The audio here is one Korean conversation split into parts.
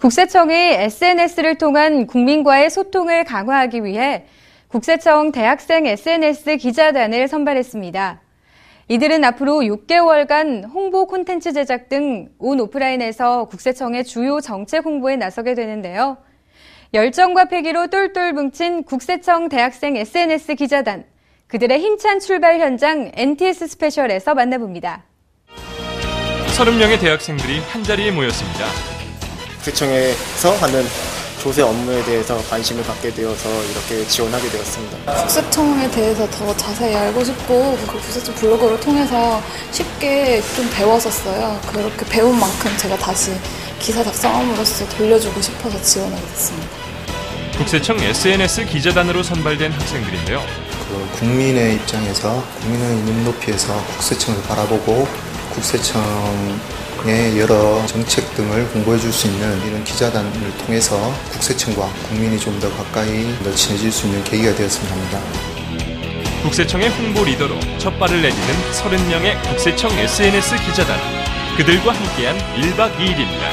국세청이 SNS를 통한 국민과의 소통을 강화하기 위해 국세청 대학생 SNS 기자단을 선발했습니다. 이들은 앞으로 6개월간 홍보 콘텐츠 제작 등 온 오프라인에서 국세청의 주요 정책 홍보에 나서게 되는데요. 열정과 패기로 똘똘 뭉친 국세청 대학생 SNS 기자단. 그들의 힘찬 출발 현장 NTS 스페셜에서 만나봅니다. 30명의 대학생들이 한자리에 모였습니다. 국세청에서 하는 조세 업무에 대해서 관심을 갖게 되어서 이렇게 지원하게 되었습니다. 국세청에 대해서 더 자세히 알고 싶고 그 국세청 블로그를 통해서 쉽게 좀 배웠었어요. 그렇게 배운 만큼 제가 다시 기사 작성함으로써 돌려주고 싶어서 지원하게 됐습니다. 국세청 SNS 기자단으로 선발된 학생들인데요. 그 국민의 입장에서 국민의 눈높이에서 국세청을 바라보고 국세청의 여러 정책 등을 공부해 줄 수 있는 이런 기자단을 통해서 국세청과 국민이 좀 더 가까이 더 친해질 수 있는 계기가 되었으면 합니다. 국세청의 홍보 리더로 첫 발을 내딛는 30명의 국세청 SNS 기자단. 그들과 함께한 1박 2일입니다.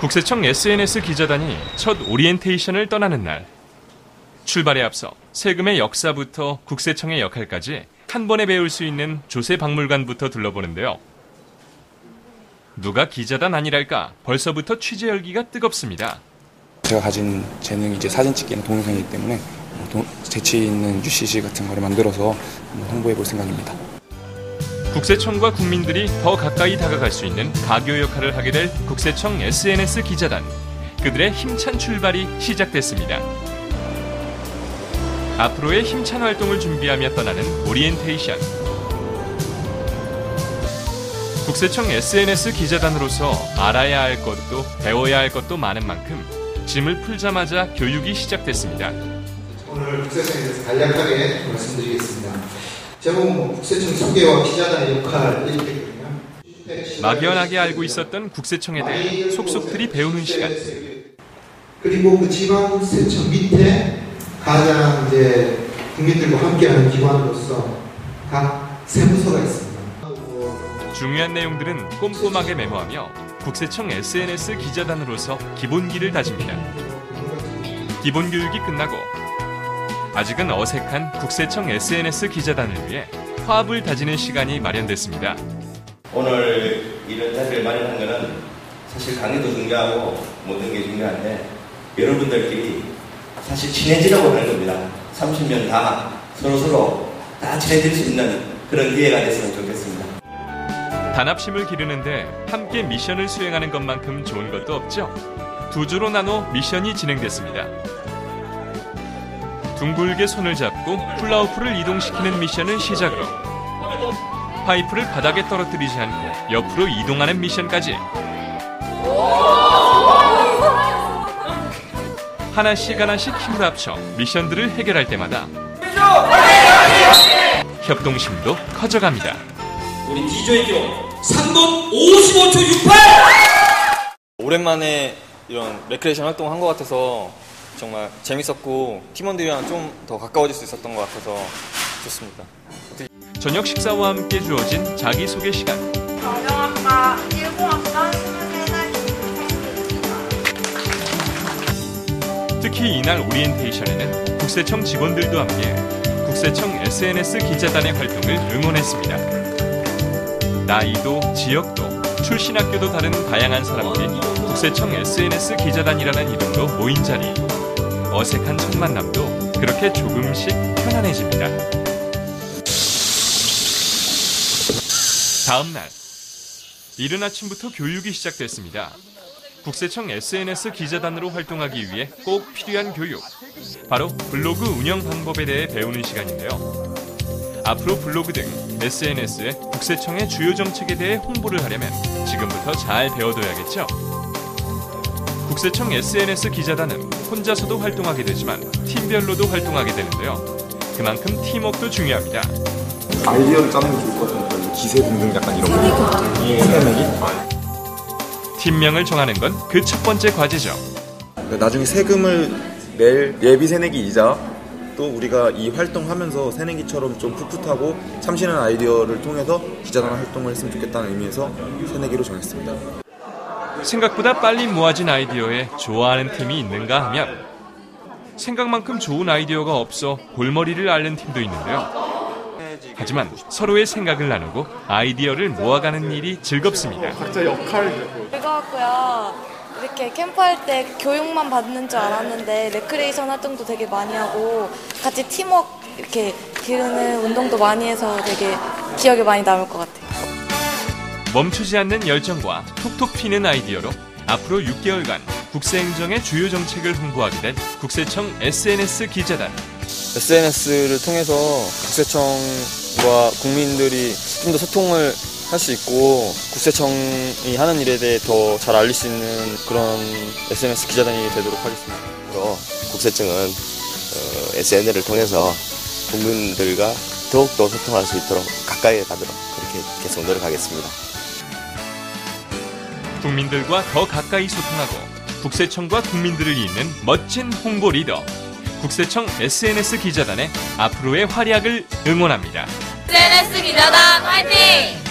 국세청 SNS 기자단이 첫 오리엔테이션을 떠나는 날. 출발에 앞서 세금의 역사부터 국세청의 역할까지 한 번에 배울 수 있는 조세 박물관부터 둘러보는데요. 누가 기자단 아니랄까 벌써부터 취재 열기가 뜨겁습니다. 제가 가진 재능이 이제 사진 찍기는 동영상이기 때문에 도, 재치 있는 UCC 같은 거를 만들어서 홍보해 볼 생각입니다. 국세청과 국민들이 더 가까이 다가갈 수 있는 가교 역할을 하게 될 국세청 SNS 기자단. 그들의 힘찬 출발이 시작됐습니다. 앞으로의 힘찬 활동을 준비하며 떠나는 오리엔테이션. 국세청 SNS 기자단으로서 알아야 할 것도 배워야 할 것도 많은 만큼 짐을 풀자마자 교육이 시작됐습니다. 오늘 국세청에 대해서 간략하게 말씀드리겠습니다. 제목은 국세청 소개와 기자단의 역할 이렇게거든요. 막연하게 알고 있었던 국세청에 대해 속속들이 배우는 시간. 그리고 그 지방세청 밑에 가장 이제 국민들과 함께하는 기관으로서 각 세부서가 있습니다. 중요한 내용들은 꼼꼼하게 메모하며 국세청 SNS 기자단으로서 기본기를 다집니다. 기본 교육이 끝나고 아직은 어색한 국세청 SNS 기자단을 위해 화합을 다지는 시간이 마련됐습니다. 오늘 이런 자리를 마련한 것은 사실 강의도 중요하고 모든 게 중요한데 여러분들끼리 사실 친해지라고 하는 겁니다. 30년 다 서로서로 다 친해질 수 있는 그런 기회가 됐으면 좋겠습니다. 단합심을 기르는데 함께 미션을 수행하는 것만큼 좋은 것도 없죠. 두 주로 나눠 미션이 진행됐습니다. 둥글게 손을 잡고 플라우프를 이동시키는 미션을 시작으로 파이프를 바닥에 떨어뜨리지 않고 옆으로 이동하는 미션까지 하나씩 하나씩 힘을 합쳐 미션들을 해결할 때마다 협동심도 커져갑니다. 우리 D조의 기록 3분 55초 68! 오랜만에 이런 레크레이션 활동을 한것 같아서 정말 재밌었고 팀원들이랑 좀 더 가까워질 수 있었던 것 같아서 좋습니다. 저녁 식사와 함께 주어진 자기소개 시간. 경영학과 1공학번 특히 이날 오리엔테이션에는 국세청 직원들도 함께 국세청 SNS 기자단의 활동을 응원했습니다. 나이도 지역도 출신 학교도 다른 다양한 사람들이 국세청 SNS 기자단이라는 이름으로 모인 자리. 어색한 첫 만남도 그렇게 조금씩 편안해집니다. 다음 날 이른 아침부터 교육이 시작됐습니다. 국세청 SNS 기자단으로 활동하기 위해 꼭 필요한 교육. 바로 블로그 운영 방법에 대해 배우는 시간인데요. 앞으로 블로그 등 SNS에 국세청의 주요 정책에 대해 홍보를 하려면 지금부터 잘 배워둬야겠죠. 국세청 SNS 기자단은 혼자서도 활동하게 되지만 팀별로도 활동하게 되는데요. 그만큼 팀워크도 중요합니다. 아이디어를 짜는 게 좋을 것 같아요. 기세 등등 약간 이런 거. 세매기? 팀명을 정하는 건 그 첫 번째 과제죠. 나중에 세금을 낼 예비 새내기 이자 또 우리가 이 활동하면서 새내기처럼 좀 풋풋하고 참신한 아이디어를 통해서 기자단 활동을 했으면 좋겠다는 의미에서 새내기로 정했습니다. 생각보다 빨리 모아진 아이디어에 좋아하는 팀이 있는가 하면 생각만큼 좋은 아이디어가 없어 골머리를 앓는 팀도 있는데요. 하지만 서로의 생각을 나누고 아이디어를 모아가는 일이 즐겁습니다. 각자 역할 즐거웠고요. 이렇게 캠프할 때 교육만 받는 줄 알았는데 레크레이션 활동도 되게 많이 하고 같이 팀워크 이렇게 기르는 운동도 많이 해서 되게 기억에 많이 남을 것 같아요. 멈추지 않는 열정과 톡톡 튀는 아이디어로 앞으로 6개월간 국세행정의 주요 정책을 홍보하게 된 국세청 SNS 기자단. SNS를 통해서 국세청 과 국민들이 좀 더 소통을 할 수 있고 국세청이 하는 일에 대해 더 잘 알릴 수 있는 그런 SNS 기자단이 되도록 하겠습니다. 국세청은 SNS를 통해서 국민들과 더욱더 소통할 수 있도록 가까이 가도록 그렇게 계속 노력하겠습니다. 국민들과 더 가까이 소통하고 국세청과 국민들을 잇는 멋진 홍보 리더. 국세청 SNS 기자단의 앞으로의 활약을 응원합니다. SNS 기자단 화이팅!